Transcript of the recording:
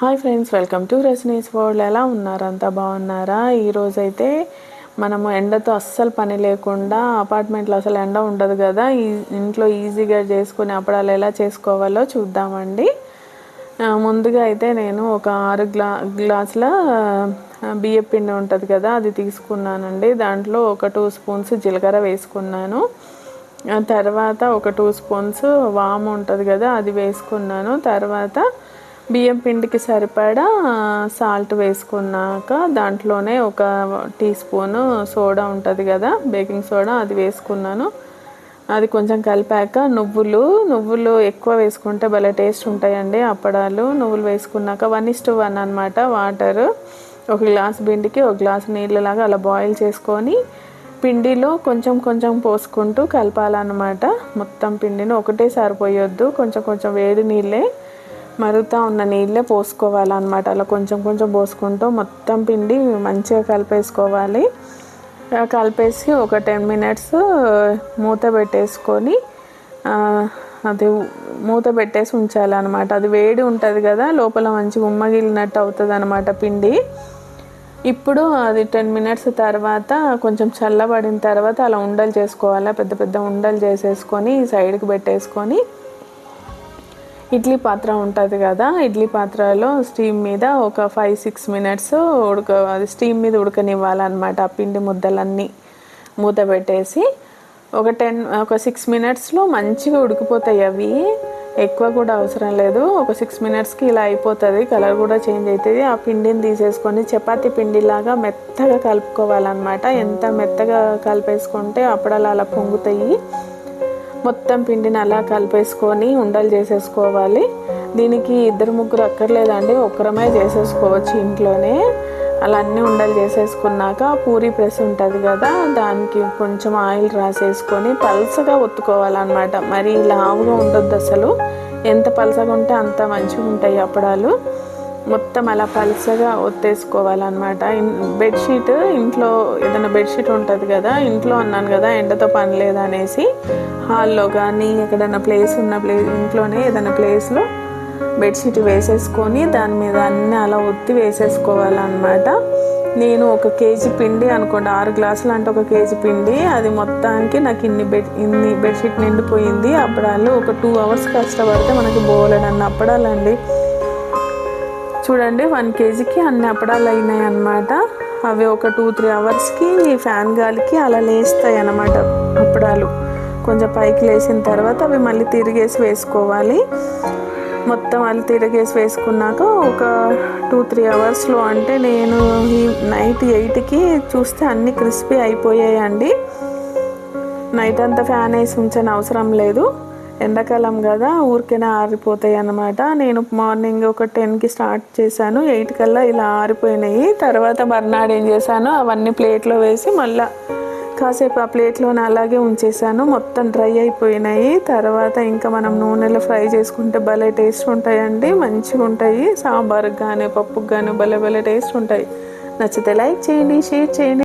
Hi friends welcome to Resini's world. ఎలా ఉన్నారు? అంతా బాగున్నారా? ఈరోజైతే మనము ఎండతో అస్సలు పని లేకుండా అపార్ట్మెంట్లో అసలు ఎండ ఉండదు కదా. ఈ ఇంట్లో ఈజీగా చేసుకుని అప్పడాలు ఎలా చేసుకోవాలో చూద్దామండి. ముందుగా అయితే నేను ఒక ఆరు గ్లా గ్లాసుల బియ్య పిండి ఉంటుంది కదా అది తీసుకున్నానండి. దాంట్లో ఒక టూ స్పూన్స్ జీలకర్ర వేసుకున్నాను. తర్వాత ఒక టూ స్పూన్స్ వాము ఉంటుంది కదా అది వేసుకున్నాను. తర్వాత బియ్యం పిండికి సరిపడా సాల్ట్ వేసుకున్నాక దాంట్లోనే ఒక టీ స్పూను సోడా ఉంటుంది కదా బేకింగ్ సోడా అది వేసుకున్నాను. అది కొంచెం కలిపాక నువ్వులు నువ్వులు ఎక్కువ వేసుకుంటే భలే టేస్ట్ ఉంటాయండి అప్పడాలు. నువ్వులు వేసుకున్నాక వన్ ఇస్ వన్ అనమాట వాటర్. ఒక గ్లాస్ పిండికి ఒక గ్లాస్ నీళ్ళలాగా అలా బాయిల్ చేసుకొని పిండిలో కొంచెం కొంచెం పోసుకుంటూ కలపాలన్నమాట. మొత్తం పిండిని ఒకటే సరిపోయొద్దు కొంచెం కొంచెం వేడి నీళ్ళే మరుగుతూ ఉన్న నీళ్ళే పోసుకోవాలన్నమాట. అలా కొంచెం కొంచెం పోసుకుంటూ మొత్తం పిండి మంచిగా కలిపేసుకోవాలి. కలిపేసి ఒక టెన్ మినిట్స్ మూత పెట్టేసుకొని అది మూత పెట్టేసి ఉంచాలన్నమాట. అది వేడి ఉంటుంది కదా లోపల మంచి ఉమ్మగిలినట్టు అవుతుంది అనమాట పిండి. ఇప్పుడు అది టెన్ మినిట్స్ తర్వాత కొంచెం చల్లబడిన తర్వాత అలా ఉండలు చేసుకోవాలి పెద్ద పెద్ద ఉండలు చేసేసుకొని సైడ్కి పెట్టేసుకొని ఇడ్లీ పాత్ర ఉంటుంది కదా ఇడ్లీ పాత్రలో స్టీమ్ మీద ఒక ఫైవ్ సిక్స్ మినిట్స్ ఉడక అది స్టీమ్ మీద ఉడకనివ్వాలన్నమాట ఆ పిండి ముద్దలన్నీ. మూత పెట్టేసి ఒక టెన్ ఒక సిక్స్ మినిట్స్లో మంచిగా ఉడికిపోతాయి అవి. ఎక్కువ కూడా అవసరం లేదు. ఒక సిక్స్ మినిట్స్కి ఇలా అయిపోతుంది. కలర్ కూడా చేంజ్ అవుతుంది ఆ పిండిని తీసేసుకొని చపాతీ పిండిలాగా మెత్తగా కలుపుకోవాలన్నమాట. ఎంత మెత్తగా కలిపేసుకుంటే అప్పుడలా అలా పొంగుతాయి. మొత్తం పిండిని అలా కలిపేసుకొని ఉండలు చేసేసుకోవాలి. దీనికి ఇద్దరు ముగ్గురు అక్కర్లేదండి ఒక్కరమే చేసేసుకోవచ్చు ఇంట్లోనే. అలా అన్నీ ఉండలు చేసేసుకున్నాక పూరి ప్రెస్ ఉంటుంది కదా దానికి కొంచెం ఆయిల్ రాసేసుకొని పలసగా ఒత్తుకోవాలన్నమాట. మరి లావుగా ఉండొద్దు అసలు ఎంత పలసగా ఉంటే అంత మంచిగా ఉంటాయి అప్పడాలు. మొత్తం అలా పలసగా ఒత్తేసుకోవాలన్నమాట. బెడ్షీట్ ఇంట్లో ఏదైనా బెడ్షీట్ ఉంటుంది కదా ఇంట్లో అన్నాను కదా ఎండతో పని లేదనేసి హాల్లో కానీ ఎక్కడైనా ప్లేస్ ఉన్న ప్లేస్ ఇంట్లోనే ఏదైనా ప్లేస్లో బెడ్షీట్ వేసేసుకొని దాని మీద అన్నీ అలా ఒత్తి వేసేసుకోవాలన్నమాట. నేను ఒక కేజీ పిండి అనుకోండి ఆరు గ్లాసులు అంటే ఒక కేజీ పిండి అది మొత్తానికి నాకు ఇన్ని బెడ్ ఇన్ని బెడ్షీట్ నిండిపోయింది. అప్పడాలు ఒక టూ అవర్స్ కష్టపడితే మనకి బోలెడన్న అప్పడాలండి. చూడండి వన్ కేజీకి అన్ని అప్పడాలు అయినాయి అన్నమాట. అవి ఒక టూ త్రీ అవర్స్కి ఫ్యాన్ గాలికి అలా లేస్తాయి అన్నమాట అప్పడాలు. కొంచెం పైకి లేచిన తర్వాత అవి మళ్ళీ తిరిగేసి వేసుకోవాలి. మొత్తం అలా తిరిగేసి వేసుకున్నాక ఒక టూ త్రీ అవర్స్లో అంటే నేను ఈ నైట్ ఎయిట్కి చూస్తే అన్నీ క్రిస్పీ అయిపోయాయండి. నైట్ అంతా ఫ్యాన్ వేసి ఉంచని అవసరం లేదు. ఎండాకాలం కదా ఊరికైనా ఆరిపోతాయి అన్నమాట. నేను మార్నింగ్ ఒక టెన్కి స్టార్ట్ చేశాను ఎయిట్ కల్లా ఇలా ఆరిపోయినాయి. తర్వాత మర్నాడు ఏం చేశాను అవన్నీ ప్లేట్లో వేసి మళ్ళీ కాసేపు ఆ ప్లేట్లోనే అలాగే ఉంచేసాను మొత్తం డ్రై అయిపోయినాయి. తర్వాత ఇంకా మనం నూనెలో ఫ్రై చేసుకుంటే భలే టేస్ట్ ఉంటాయండి మంచిగా ఉంటాయి. సాంబార్కి కానీ పప్పుకి కానీ భలే భలే టేస్ట్ ఉంటాయి. నచ్చితే లైక్ చేయండి షేర్ చేయండి.